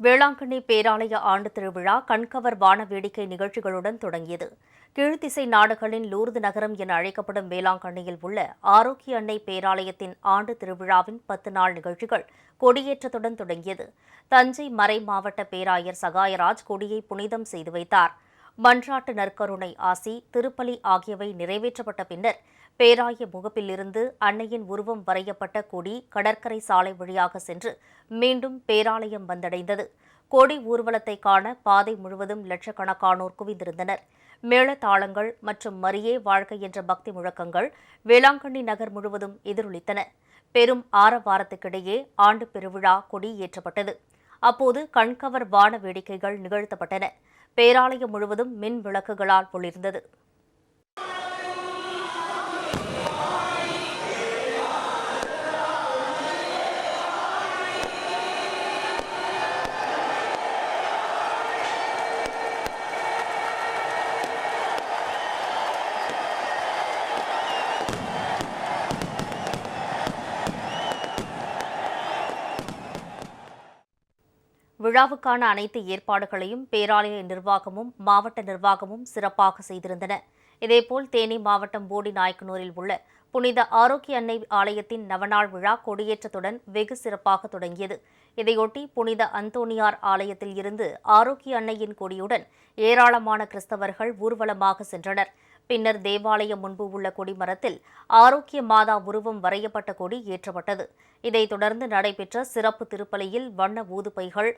வேளாங்கண்ணி பேராலய ஆண்டு திருவிழா கண்கவர் வான வேடிக்கை நிகழ்ச்சிகளுடன் தொடங்கியது. கீழ்த்திசை நாடுகளின் லூர்து நகரம் என அழைக்கப்படும் வேளாங்கண்ணியில் உள்ள ஆரோக்கிய அன்னை பேராலயத்தின் ஆண்டு திருவிழாவின் பத்து நாள் நிகழ்ச்சிகள் கொடியேற்றத்துடன் தொடங்கியது. தஞ்சை மறை மாவட்ட பேராயர் சகாயராஜ் கொடியை புனிதம் செய்து வைத்தார். மன்றாட்டு நற்கருணை ஆசி திருப்பலி ஆகியவை நிறைவேற்றப்பட்ட பின்னர் பேராய முகப்பிலிருந்து அன்னையின் உருவம் வரையப்பட்ட கொடி கடற்கரை சாலை வழியாக சென்று மீண்டும் பேராலயம் வந்தடைந்தது. கொடி ஊர்வலத்தை காண பாதை முழுவதும் லட்சக்கணக்கானோர் குவிந்திருந்தனர். மேளதாளங்கள் மற்றும் மரியே வாழ்க்கை என்ற பக்தி முழக்கங்கள் வேளாங்கண்ணி நகர் முழுவதும் எதிரொலித்தன. பெரும் ஆரவாரத்துக்கிடையே ஆண்டு பெருவிழா கொடி ஏற்றப்பட்டது அப்போது கண்கவர் வான வேடிக்கைகள் நிகழ்த்தப்பட்டன. பேராலயம் முழுவதும் மின் விளக்குகளால் ஒளிர்ந்தது. விழாவுக்கான அனைத்து ஏற்பாடுகளையும் பேராலய நிர்வாகமும் மாவட்ட நிர்வாகமும் சிறப்பாக செய்திருந்தன. இதேபோல் தேனி மாவட்டம் போடி நாயக்கனூரில் உள்ள புனித ஆரோக்கிய அன்னை ஆலயத்தின் நவநாள் விழா கொடியேற்றத்துடன் வெகு சிறப்பாக தொடங்கியது. இதையொட்டி புனித அந்தோனியார் ஆலயத்தில் இருந்து ஆரோக்கிய அன்னையின் கொடியுடன் ஏராளமான கிறிஸ்தவர்கள் ஊர்வலமாக சென்றனர். பின்னர் தேவாலயம் முன்பு உள்ள கொடிமரத்தில் ஆரோக்கிய மாதா உருவம் வரையப்பட்ட கொடி ஏற்றப்பட்டது. இதைத் தொடர்ந்து நடைபெற்ற சிறப்பு திருப்பலியில் வண்ண ஊதுபைகள்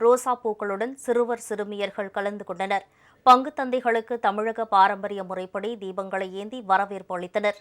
ரோசா பூக்களுடன் சிறுவர் சிறுமியர்கள் கலந்து கொண்டனர். பங்கு தந்தைகளுக்கு தமிழக பாரம்பரிய முறைப்படி தீபங்களை ஏந்தி வரவேற்பு அளித்தனர்.